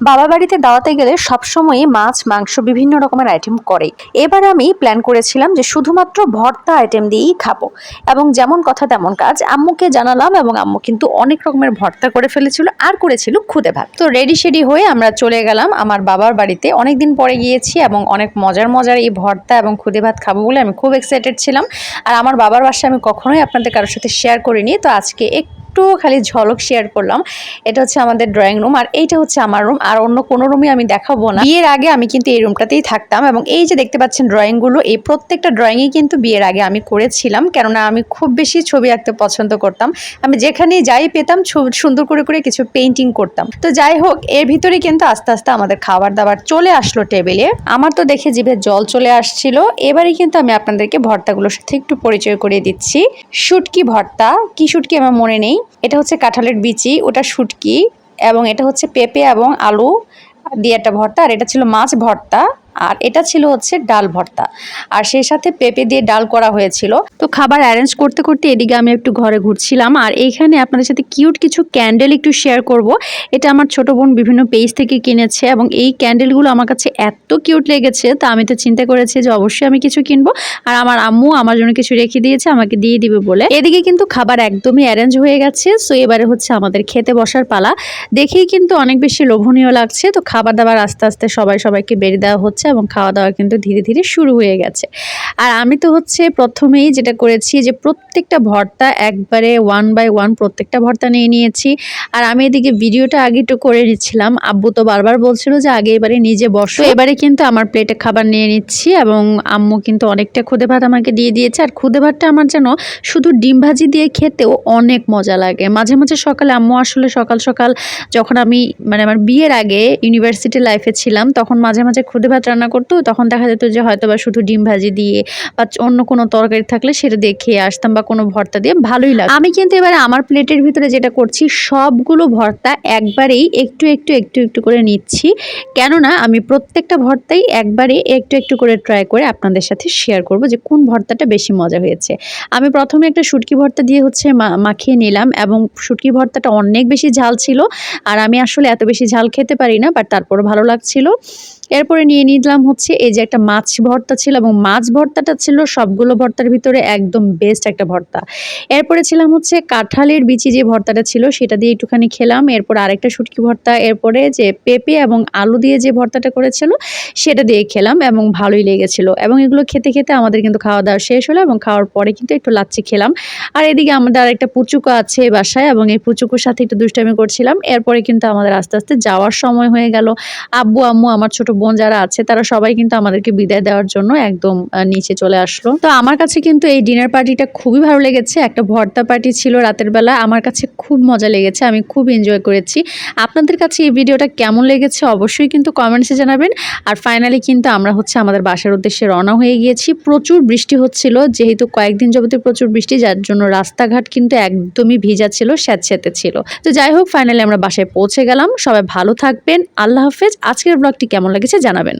বাবা বাড়িতে দাওয়াতে গেলে সবসময়ই মাছ, মাংস বিভিন্ন রকমের আইটেম করে। এবার আমি প্ল্যান করেছিলাম যে শুধুমাত্র ভর্তা আইটেম দিয়েই খাব। এবং যেমন কথা তেমন কাজ, আম্মুকে জানালাম এবং আম্মু কিন্তু অনেক রকমের ভর্তা করে ফেলেছিল আর করেছিল খুদে ভাত। তো রেডি শেডি হয়ে আমরা চলে গেলাম আমার বাবার বাড়িতে। অনেক দিন পরে গিয়েছি এবং অনেক মজার মজার এই ভর্তা এবং খুদে ভাত খাব বলে আমি খুব এক্সাইটেড ছিলাম। আর আমার বাবার বাসায় আমি কখনোই আপনাদের কারোর সাথে শেয়ার করিনি। তো আজকে একটু খালি ঝলক শেয়ার করলাম। এটা হচ্ছে আমাদের ড্রয়িং রুম আর এইটা হচ্ছে আমার রুম আর অন্য কোনো রুমে আমি দেখাবো না। বিয়ের আগে আমি কিন্তু এই রুমটাতেই থাকতাম এবং এই যে দেখতে পাচ্ছেন ড্রয়িংগুলো এই প্রত্যেকটা ড্রয়িংই কিন্তু বিয়ের আগে আমি করেছিলাম। কেননা আমি খুব বেশি ছবি আঁকতে পছন্দ করতাম। আমি যেখানেই যাই পেতাম সুন্দর করে করে কিছু পেন্টিং করতাম। তো যাই হোক, এর ভিতরে কিন্তু আস্তে আস্তে আমাদের খাবার দাবার চলে আসলো টেবিলে আমার তো দেখে জিভে জল চলে আসছিল। এবারে কিন্তু আমি আপনাদেরকে ভর্তাগুলোর সাথে একটু পরিচয় করিয়ে দিচ্ছি। শুটকি ভর্তা। কি শুটকি আমার মনে নেই। এটা হচ্ছে কাঁঠালের বিচি, ওটা শুটকি এবং এটা হচ্ছে পেঁপে এবং আলু দিয়ে একটা ভর্তা, আর এটা ছিল মাছ ভর্তা। আর এটা ছিল হচ্ছে ডাল ভর্তা। আর সেই সাথে পেঁপে দিয়ে ডাল করা হয়েছিল। তো খাবার অ্যারেঞ্জ করতে করতে এদিকে আমি একটু ঘরে ঘুরছিলাম। আর এইখানে আপনাদের সাথে কিউট কিছু ক্যান্ডেল একটু শেয়ার করব। এটা আমার ছোট বোন বিভিন্ন পেজ থেকে কিনেছে এবং এই ক্যান্ডেলগুলো আমার কাছে এত কিউট লেগেছে, তা আমি তো চিন্তা করেছি যে অবশ্যই আমি কিছু কিনবো। আর আমার আম্মু আমার জন্য কিছু রেখে দিয়েছে, আমাকে দিয়ে দিবে বলে। এদিকে কিন্তু খাবার একদমই অ্যারেঞ্জ হয়ে গেছে। সো এবারে হচ্ছে আমাদের খেতে বসার পালা। দেখেই কিন্তু অনেক বেশি লোভনীয় লাগছে। তো খাবার দাবার আস্তে আস্তে সবাই সবাইকে বেড়ে দেওয়া হচ্ছে। এবং খাওয়া দাওয়া কিন্তু ধীরে ধীরে শুরু হয়ে গেছে। আর আমি তো হচ্ছে প্রথমেই যেটা করেছি যে প্রত্যেকটা ভর্তা একবারে ওয়ান বাই ওয়ান প্রত্যেকটা ভর্তা নিয়ে নিয়েছি। আর আমি এদিকে ভিডিওটা আগে একটু করে নিচ্ছিলাম। আব্বু তো বারবার বলছিল যে আগে এবারে নিজে বসো। এবারে কিন্তু আমার প্লেটে খাবার নিয়ে নিচ্ছি এবং আম্মু কিন্তু অনেকটা খুদে ভাত আমাকে দিয়ে দিয়েছে। আর খুদে ভাতটা আমার যেন শুধু ডিম ভাজি দিয়ে খেতেও অনেক মজা লাগে। মাঝে মাঝে সকালে আম্মু আসলে সকাল সকাল যখন আমি মানে আমার বিয়ের আগে ইউনিভার্সিটি লাইফে ছিলাম, তখন মাঝে মাঝে খুদে ভাত রান্না করতো, তখন দেখা যেত যে হয়তো বা শুধু ডিম ভাজি দিয়ে বা অন্য কোনো তরকারি থাকলে সেটা দিয়ে খেয়ে আসতাম বা কোনো ভর্তা দিয়ে, ভালোই লাগে আমি কিন্তু এবারে আমার প্লেটের ভিতরে যেটা করছি, সবগুলো ভর্তা একবারেই একটু একটু একটু একটু করে নিচ্ছি। কেননা আমি প্রত্যেকটা ভর্তাই একবারে একটু একটু করে ট্রাই করে আপনাদের সাথে শেয়ার করব যে কোন ভর্তাটা বেশি মজা হয়েছে। আমি প্রথমে একটা শুটকি ভর্তা দিয়ে হচ্ছে মাখিয়ে নিলাম এবং শুটকি ভর্তাটা অনেক বেশি ঝাল ছিল। আর আমি আসলে এত বেশি ঝাল খেতে পারি না বাট তারপরও ভালো লাগছিল। এরপরে নিয়ে নিলাম হচ্ছে এই যে একটা মাছ ভর্তা ছিল এবং মাছ ভর্তাটা ছিল সবগুলো ভর্তার ভিতরে একদম বেস্ট একটা ভর্তা। এরপরে ছিলাম হচ্ছে কাঁঠালের বিচি যে ভর্তাটা ছিল সেটা দিয়ে একটুখানি খেলাম। এরপর আরেকটা শুটকি ভর্তা, এরপরে যে পেঁপে এবং আলু দিয়ে যে ভর্তাটা করেছিল সেটা দিয়ে খেলাম এবং ভালোই লেগেছিল। এবং এগুলো খেতে খেতে আমাদের কিন্তু খাওয়া দাওয়া শেষ হলো এবং খাওয়ার পরে কিন্তু একটু লাচ্ছি খেলাম। আর এদিকে আমাদের আরেকটা পুচুকো আছে বাসায় এবং এই পুচুকুর সাথে একটু দুষ্টামি করছিলাম। এরপরে কিন্তু আমাদের আস্তে আস্তে যাওয়ার সময় হয়ে গেল। আব্বু, আম্মু, আমার ছোট বোন যারা আছে, তারা সবাই কিন্তু আমাদেরকে বিদায় দেওয়ার জন্য একদম নিচে চলে আসলো। তো আমার কাছে কিন্তু এই ডিনার পার্টিটা খুবই ভালো লেগেছে। একটা ভর্তা পার্টি ছিল রাতের বেলা। আমার কাছে খুব মজা লেগেছে। আমি খুব এনজয় করেছি। আপনাদের কাছে এই ভিডিওটা কেমন লেগেছে অবশ্যই কিন্তু কমেন্টসে জানাবেন। আর ফাইনালি কিন্তু আমরা হচ্ছে আমাদের বাসার উদ্দেশ্যে রওনা হয়ে গিয়েছি। প্রচুর বৃষ্টি হচ্ছিল, যেহেতু কয়েকদিন যাবতীয় প্রচুর বৃষ্টি, যার জন্য রাস্তাঘাট কিন্তু একদমই ভিজা ছিল স্যাঁতস্যাঁতে ছিল। তো যাই হোক ফাইনালি আমরা বাসায় পৌঁছে গেলাম। সবাই ভালো থাকবেন। আল্লাহ হাফেজ। আজকের ব্লগটি কেমন লেগেছে জানাবেন।